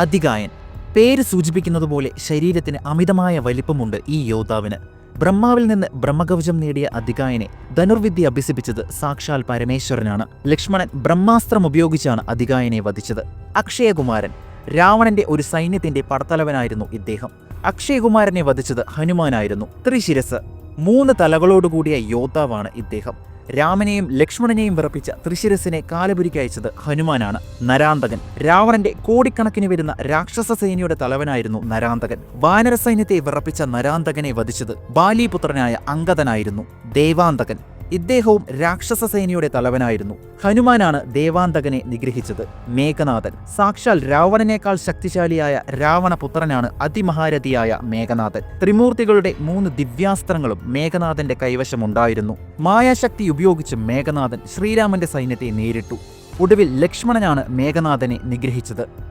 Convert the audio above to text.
അധികായൻ പേര് സൂചിപ്പിക്കുന്നത് പോലെ ശരീരത്തിന് അമിതമായ വലിപ്പമുണ്ട് ഈ യോദ്ധാവിന്. ബ്രഹ്മാവിൽ നിന്ന് ബ്രഹ്മകവചം നേടിയ അധികായനെ ധനുർവിദ്യ അഭ്യസിപ്പിച്ചത് സാക്ഷാൽ പരമേശ്വരനാണ്. ലക്ഷ്മണൻ ബ്രഹ്മാസ്ത്രം ഉപയോഗിച്ചാണ് അധികായനെ വധിച്ചത്. അക്ഷയകുമാരൻ. രാവണന്റെ ഒരു സൈന്യത്തിന്റെ പടത്തലവനായിരുന്നു ഇദ്ദേഹം. അക്ഷയകുമാരനെ വധിച്ചത് ഹനുമാനായിരുന്നു. ത്രിശിരസ്. മൂന്ന് തലകളോടുകൂടിയ യോദ്ധാവാണ് ഇദ്ദേഹം. രാമനെയും ലക്ഷ്മണനെയും വിറപ്പിച്ച ത്രിശിരസിനെ കാലപുരിക്ക് അയച്ചത് ഹനുമാനാണ്. നരാന്തകൻ. രാവണന്റെ കോടിക്കണക്കിന് വരുന്ന രാക്ഷസ സേനയുടെ തലവനായിരുന്നു നരാന്തകൻ. വാനര സൈന്യത്തെ വിറപ്പിച്ച നരാന്തകനെ വധിച്ചത് ബാലിപുത്രനായ അങ്കദനായിരുന്നു ദേവാന്തകൻ. ഇദ്ദേഹവും രാക്ഷസ സേനയുടെ തലവനായിരുന്നു. ഹനുമാനാണ് ദേവാന്തകനെ നിഗ്രഹിച്ചത്. മേഘനാഥൻ. സാക്ഷാൽ രാവണനേക്കാൾ ശക്തിശാലിയായ രാവണപുത്രനാണ് അതിമഹാരഥിയായ മേഘനാഥൻ. ത്രിമൂർത്തികളുടെ മൂന്ന് ദിവ്യാസ്ത്രങ്ങളും മേഘനാഥന്റെ കൈവശമുണ്ടായിരുന്നു. മായാശക്തി ഉപയോഗിച്ച് മേഘനാഥൻ ശ്രീരാമന്റെ സൈന്യത്തെ നേരിട്ടു. ഒടുവിൽ ലക്ഷ്മണനാണ് മേഘനാഥനെ നിഗ്രഹിച്ചത്.